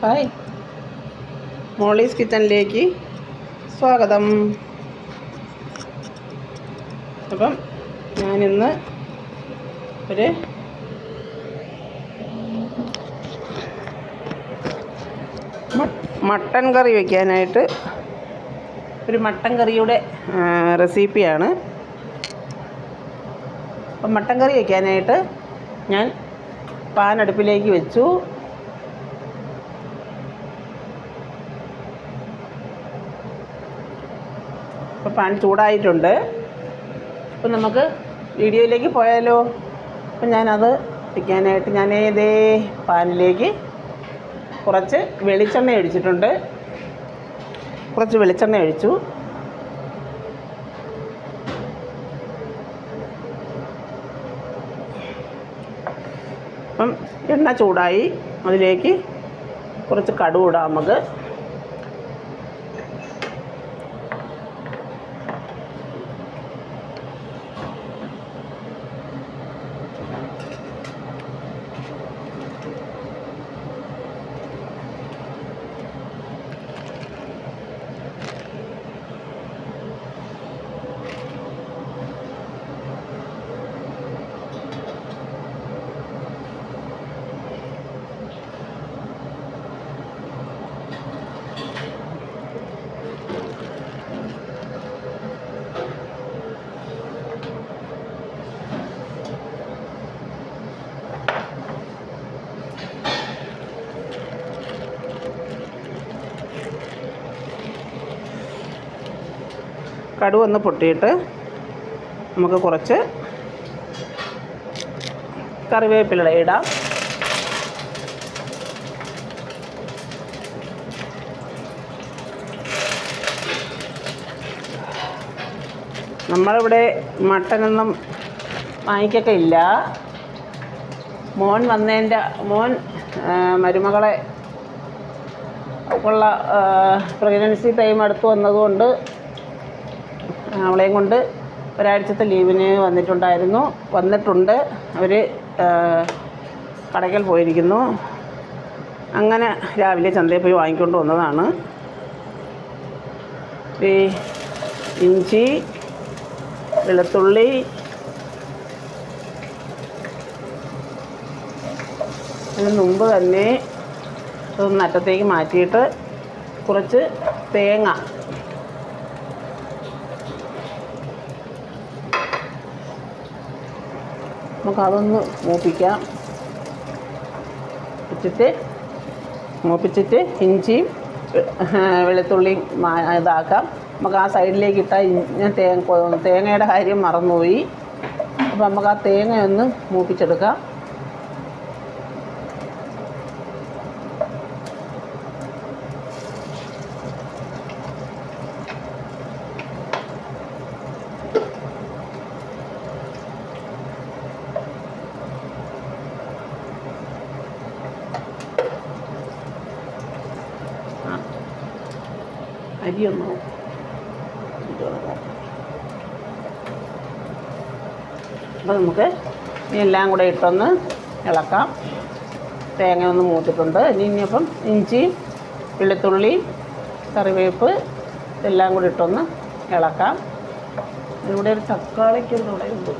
Hi. Molly's കിച്ചണിലേക്ക് സ്വാഗതം. അപ്പം ഞാനിന്ന് ഒരു മട്ടൻ കറി വയ്ക്കാനായിട്ട് ഒരു മട്ടൻ കറിയുടെ റെസിപ്പിയാണ്. അപ്പം മട്ടൻ കറി വയ്ക്കാനായിട്ട് ഞാൻ പാൻ അടുപ്പിലേക്ക് വെച്ചു. പാൻ ചൂടായിട്ടുണ്ട്. അപ്പം നമുക്ക് വീഡിയോയിലേക്ക് പോയാലോ? അപ്പം ഞാനത് വയ്ക്കാനായിട്ട് ഞാൻ ഇതേ പാനിലേക്ക് കുറച്ച് വെളിച്ചെണ്ണ ഒഴിച്ചിട്ടുണ്ട്. കുറച്ച് വെളിച്ചെണ്ണ ഒഴിച്ചു. അപ്പം എണ്ണ ചൂടായി. അതിലേക്ക് കുറച്ച് കടുക് ഇടാം നമുക്ക്. കടുക് ഒന്ന് പൊട്ടിയിട്ട് നമുക്ക് കുറച്ച് കറിവേപ്പില ഇടാം. നമ്മളിവിടെ മട്ടനൊന്നും വാങ്ങിക്കൊക്കെ ഇല്ല. മോൻ വന്നതിന്റെ മോൻ മരുമകളെ ഉള്ള പ്രഗ്നൻസി ടൈം അടുത്ത് വന്നതുകൊണ്ട് അവളെയും കൊണ്ട് ഒരാഴ്ചത്തെ ലീവിന് വന്നിട്ടുണ്ടായിരുന്നു. വന്നിട്ടുണ്ട്. അവർ കടയ്ക്കൽ പോയിരിക്കുന്നു. അങ്ങനെ രാവിലെ ചന്തയിൽ പോയി വാങ്ങിക്കൊണ്ട് വന്നതാണ്. ഈ ഇഞ്ചി വെളുത്തുള്ളി അതിന് മുമ്പ് തന്നെ ഇതൊന്ന് അറ്റത്തേക്ക് മാറ്റിയിട്ട് കുറച്ച് തേങ്ങ നമുക്കതൊന്ന് മൂപ്പിക്കാം. വെച്ചിട്ട് മൂപ്പിച്ചിട്ട് ഇഞ്ചിയും വെളുത്തുള്ളിയും ഇതാക്കാം. നമുക്ക് ആ സൈഡിലേക്ക് ഇട്ടാൽ ഞാൻ തേങ്ങ തേങ്ങയുടെ കാര്യം മറന്നുപോയി. അപ്പോൾ നമുക്ക് ആ തേങ്ങ ഒന്ന് മൂപ്പിച്ചെടുക്കാം. അരിയൊന്ന് അപ്പോൾ നമുക്ക് എല്ലാം കൂടെ ഇട്ടൊന്ന് ഇളക്കാം. തേങ്ങ ഒന്ന് മൂത്തിട്ടുണ്ട്. ഇനി ഇനിയിപ്പം ഇഞ്ചി വെളുത്തുള്ളി കറിവേപ്പ് ഇതെല്ലാം കൂടി ഇട്ടൊന്ന് ഇളക്കാം. ഇവിടെ ഒരു തക്കാളിക്കൊന്നും ഇവിടെ ഉണ്ട്.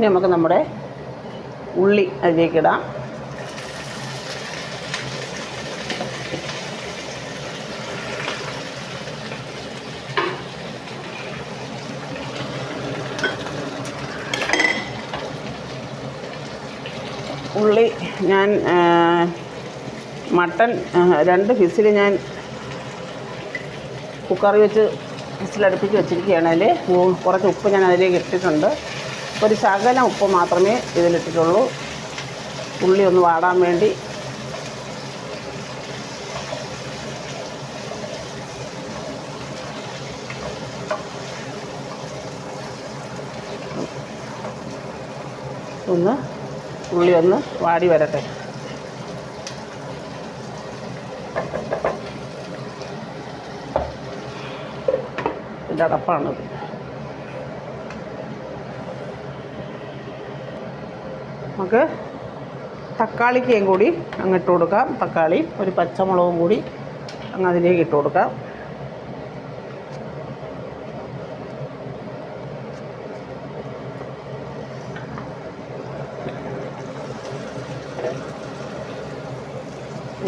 ഇനി നമുക്ക് നമ്മുടെ ഉള്ളി അതിലേക്കിടാം ഉള്ളി ഞാൻ മട്ടൺ രണ്ട് ഫിസിൽ ഞാൻ കുക്കറി വെച്ച് ഫിസിലടുപ്പിച്ച് വെച്ചിരിക്കുകയാണ് അതിൽ കുറച്ച് ഉപ്പ് ഞാൻ അതിലേക്ക് ഇട്ടിട്ടുണ്ട്. ഒരു ശകലം ഉപ്പ് മാത്രമേ ഇതിലിട്ടിട്ടുള്ളൂ. ഉള്ളി ഒന്ന് വാടാൻ വേണ്ടി. ഒന്ന് ഉള്ളി ഒന്ന് വാടി വരട്ടെ. ഇതടപ്പാണത് നമുക്ക് തക്കാളിക്കയും കൂടി അങ്ങ് ഇട്ട് കൊടുക്കാം. തക്കാളി ഒരു പച്ചമുളകും കൂടി അങ്ങ് അതിലേക്ക് ഇട്ട് കൊടുക്കാം.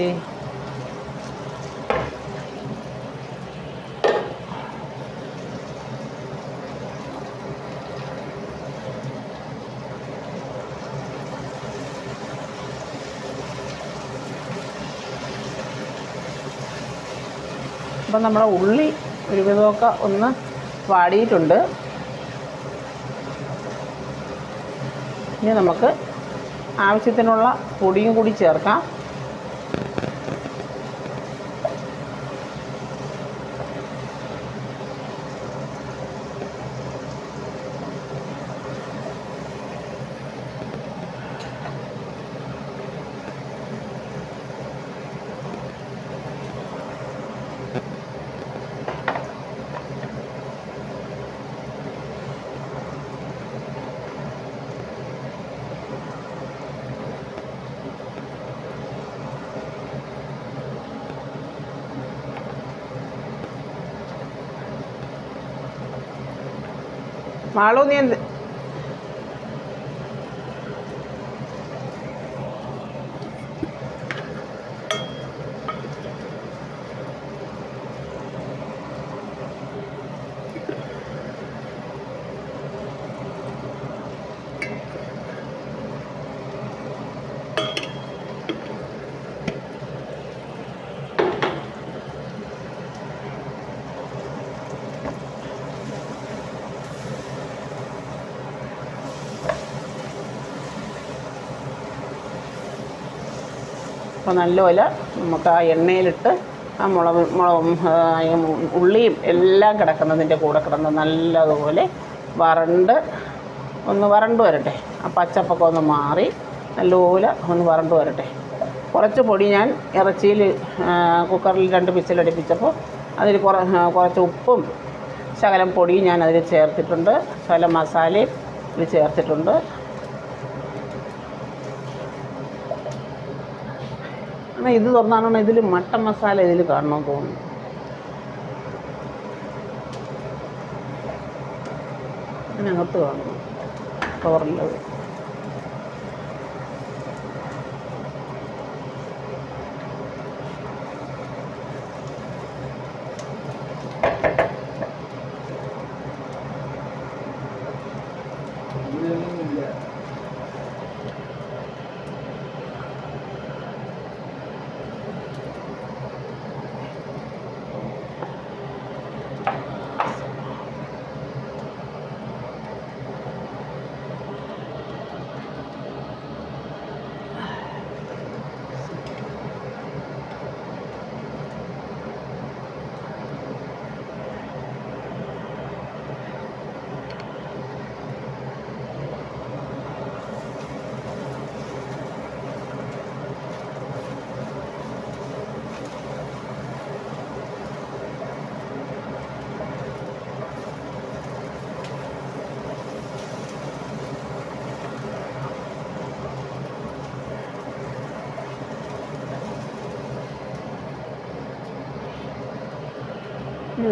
ഈ അപ്പം നമ്മുടെ ഉള്ളി ഒരുവിധമൊക്കെ ഒന്ന് വാടിയിട്ടുണ്ട്. ഇനി നമുക്ക് ആവശ്യത്തിനുള്ള പൊടിയും കൂടി ചേർക്കാം. മാളു നീ അപ്പോൾ നല്ലപോലെ നമുക്ക് ആ എണ്ണയിലിട്ട് ആ മുളക് മുളകും ഉള്ളിയും എല്ലാം കിടക്കുന്നതിന്റെ കൂടെ കിടന്ന് നല്ലതുപോലെ വരണ്ട് ഒന്ന് വരണ്ട് വരട്ടെ. ആ പച്ചപ്പൊക്കെ ഒന്ന് മാറി നല്ലപോലെ ഒന്ന് വരണ്ട് വരട്ടെ. കുറച്ച് പൊടി ഞാൻ ഇറച്ചിയിൽ കുക്കറിൽ രണ്ട് വിസിലടിപ്പിച്ചപ്പോൾ അതിൽ കുറ കുറച്ച് ഉപ്പും ശകലം പൊടിയും ഞാൻ അതിൽ ചേർത്തിട്ടുണ്ട്. ശകലം മസാലയും ഇതിൽ ചേർത്തിട്ടുണ്ട്. എന്നാൽ ഇത് തുറന്നാണ് ഇതിൽ മട്ടൻ മസാല ഇതിൽ കാണണമെന്ന് തോന്നുന്നു. അതിനകത്ത് കാണുന്നു കവറിലത്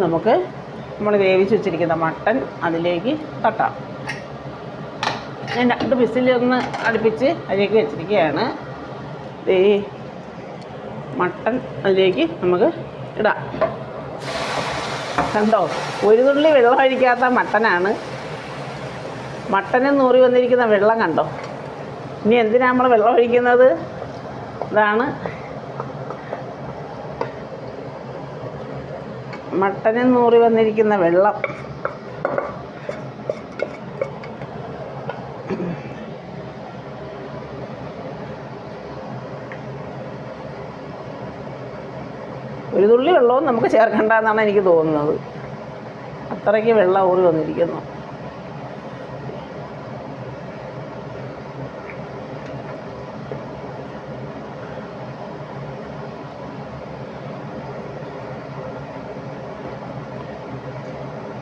നമുക്ക് നമ്മൾ വേവിച്ച് വെച്ചിരിക്കുന്ന മട്ടൺ അതിലേക്ക് തട്ടാം. ഞാൻ രണ്ട് വിസിലൊന്ന് അടുപ്പിച്ച് അതിലേക്ക് വെച്ചിരിക്കുകയാണ്. ഈ മട്ടൺ അതിലേക്ക് നമുക്ക് ഇടാം. കണ്ടോ? ഒരു തുള്ളി വെള്ളം ഒഴിക്കാത്ത മട്ടനാണ്. മട്ടനെന്ന് നൂറി വന്നിരിക്കുന്ന വെള്ളം കണ്ടോ? ഇനി എന്തിനാണ് നമ്മൾ വെള്ളം ഒഴിക്കുന്നത് ഇതാണ് മട്ടനിൽ നൂറി വന്നിരിക്കുന്ന വെള്ളം. ഒരു തുള്ളി വെള്ളവും നമുക്ക് ചേർക്കണ്ട എന്നാണ് എനിക്ക് തോന്നുന്നത്. അത്രയ്ക്ക് വെള്ളം ഊറി വന്നിരിക്കുന്നു.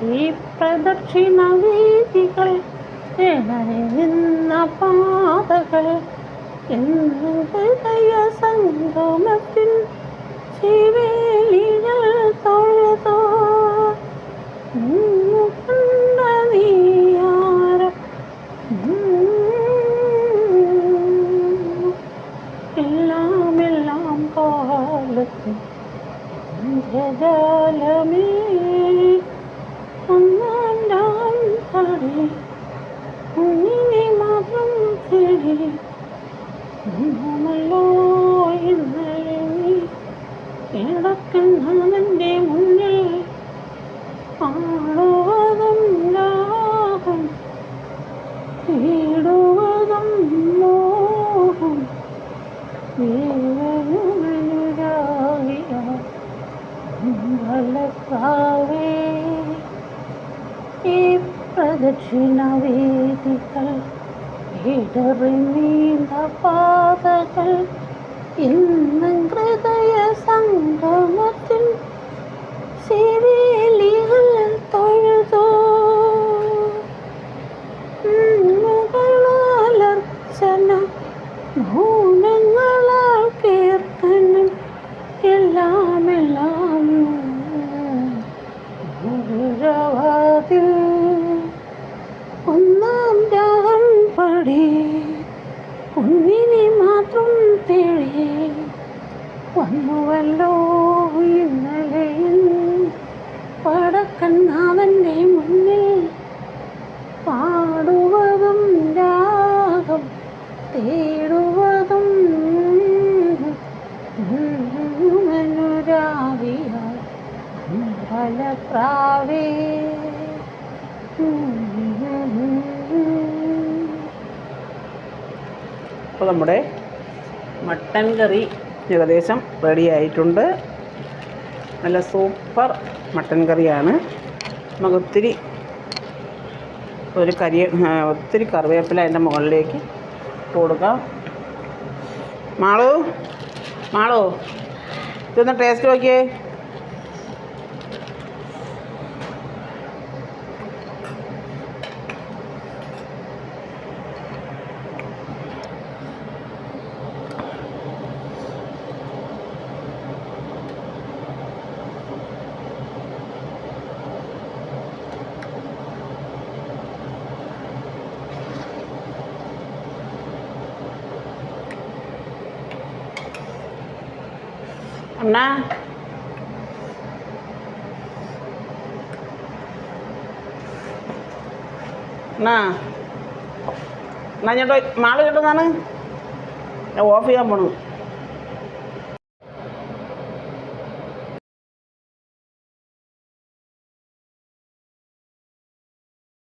ഈ പ്രദക്ഷിണ വീതികൾ നിന്ന പാതകൾ എന്നും ഹൃദയ സംഗമത്തിൽ ശിവേലികൾ 风 കുഞ്ഞിനെ മാത്രം തേടി വന്നുവല്ലോ. അപ്പോൾ നമ്മുടെ മട്ടൻ കറി. ഏകദേശം റെഡി ആയിട്ടുണ്ട്. നല്ല സൂപ്പർ മട്ടൻ കറിയാണ്. നമുക്ക് ഒത്തിരി ഒരു കരി ഒത്തിരി കറിവേപ്പില അതിന്റെ മുകളിലേക്ക് ഇട്ട് കൊടുക്കാം. മാളു മാളു ഇതൊന്ന് ടേസ്റ്റ് നോക്കിയേ. അണ്ണാ. അണ്ണാ. എന്നാ ഞാൻ മാൾ കിട്ടുന്നതാണ് ഞാൻ ഓഫ് ചെയ്യാൻ പോണു.